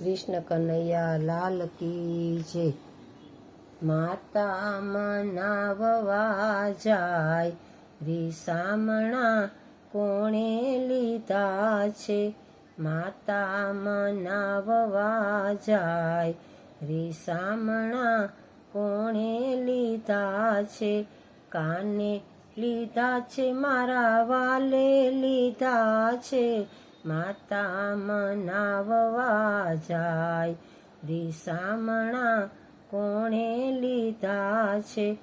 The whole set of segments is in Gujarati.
કૃષ્ણ કનૈયા લાલ કી જય માતા મનાવવા જાય રીસામણા કોણે લીધા છે? માતા મનાવવા જાય રીસામણા કોણે લીધા છે? કાને લીધા છે? મારા વાલે લીધા છે? માતા મનાવવા જાય રીસામણા કોણે લીધા છે?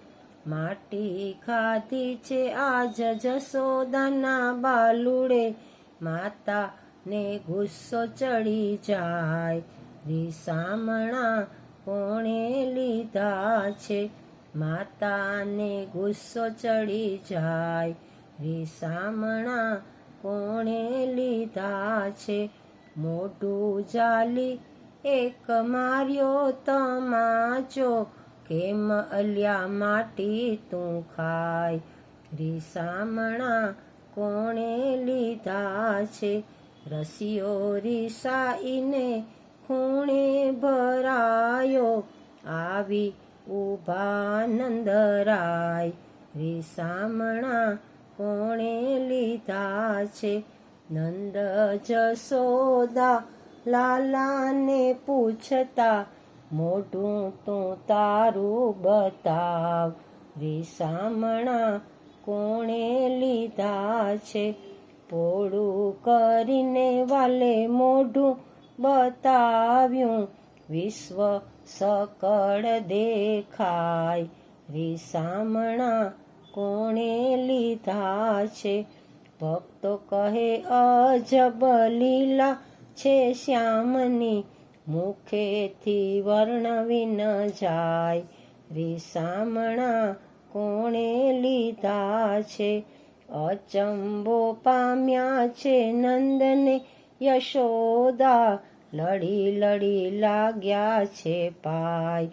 માટી ખાધી છે આજ જસોદાના બાલુડે. માતા ને ગુસ્સો ચડી જાય. રીસામણા કોણે લીધા છે? માતાને ગુસ્સો ચડી જાય. રીસામણા કોણે લીધા છે? મોઢું જાલી એક માર્યો તમાચો. કેમ અલ્યા માટી તું ખાય? રીસામણા કોણે લીધા છે? રસિયો રીસાઈને ખૂણે ભરાયો. આવી ઊભા નંદરાય. રીસામણા કોણે લીધા છે? નંદ જસોદા લાલાને પૂછતા મોઢું તું તારું બતાવ રીસામણા કોણે લીધા છે? પોળું કરીને વાલે મોઢું બતાવ્યું, વિશ્વ સકળ દેખાય રીસામણા કોણે લીધા છે? ભક્તો કહે, અજબ લીલા છે શ્યામની. મુખેથી વર્ણવી ન જાય. રીસામણા કોણે લીધા છે? અચંબો પામ્યા છે નંદને. યશોદા લડી લડી લાગ્યા છે પાય.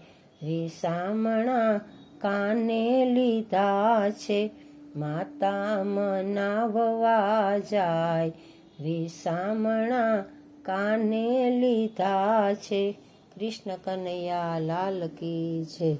રીસામણા કાને લીધા છે? માતા મનાવવા જાય. રીસામણા કાને લીધા છે? કૃષ્ણ કનૈયા લાલ કી છે